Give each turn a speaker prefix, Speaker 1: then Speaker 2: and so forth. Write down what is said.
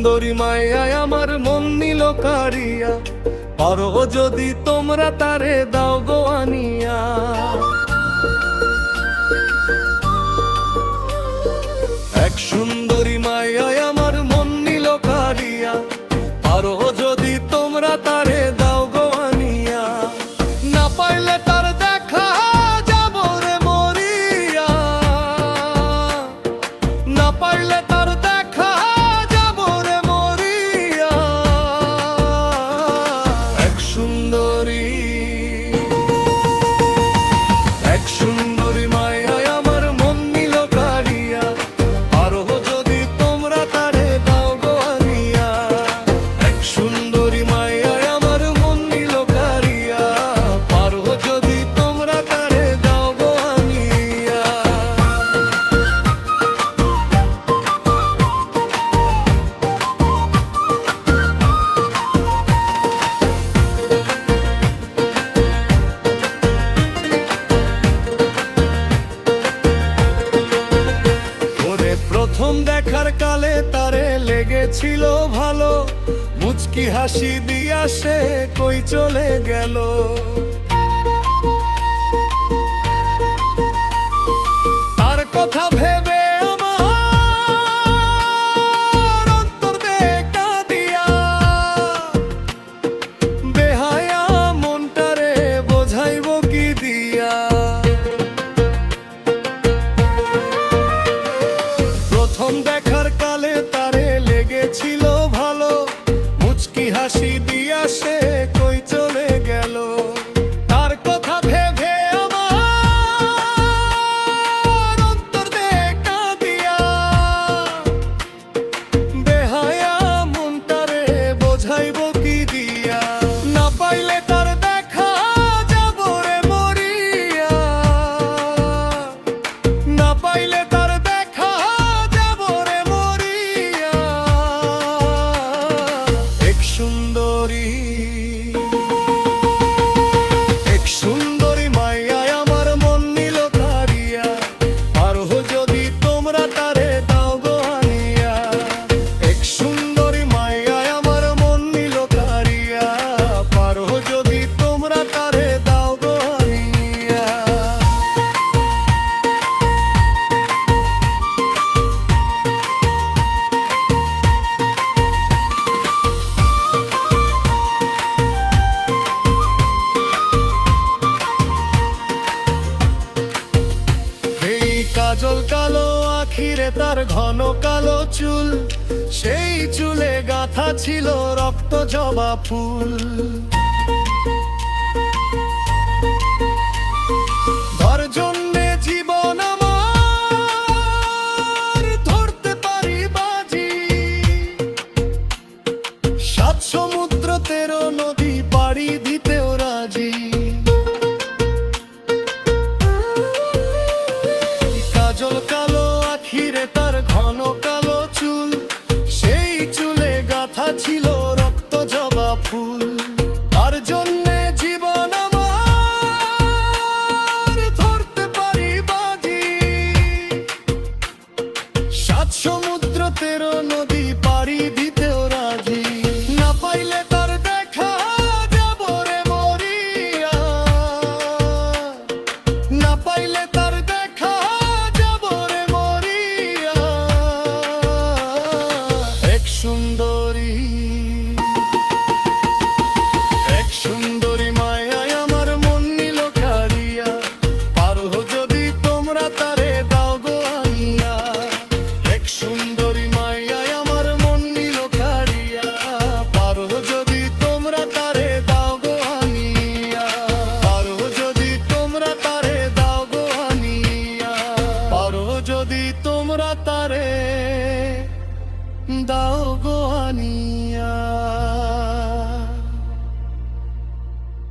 Speaker 1: সুন্দরী মায়ায় আমার মন নিল কারিয়া। পারো যদি তোমরা তারে দাও গো আনিয়া। এক সুন্দরী মায়ায় আমার মন নিল কারিয়া। পারো যদি তোমরা তারে দাও গো আনিয়া। না পাইলে তার দেখা যাব রে মরিয়া। না পাইলে তার লেগেছিল ভালো। মুচকি হাসি দিয়া সে কই চলে গেল? সুন্দরী কাজল কালো আখিরে তার ঘন কালো চুল। সেই চুলে গাথা ছিল রক্ত জবা ফুল। ছিল রক্ত জবা ফুল। তার জন্যে জীবন আমার ধরতে পারি বাজি। সাত সমুদ্র তেরো নদী যদি তোমরা তারে দাও গো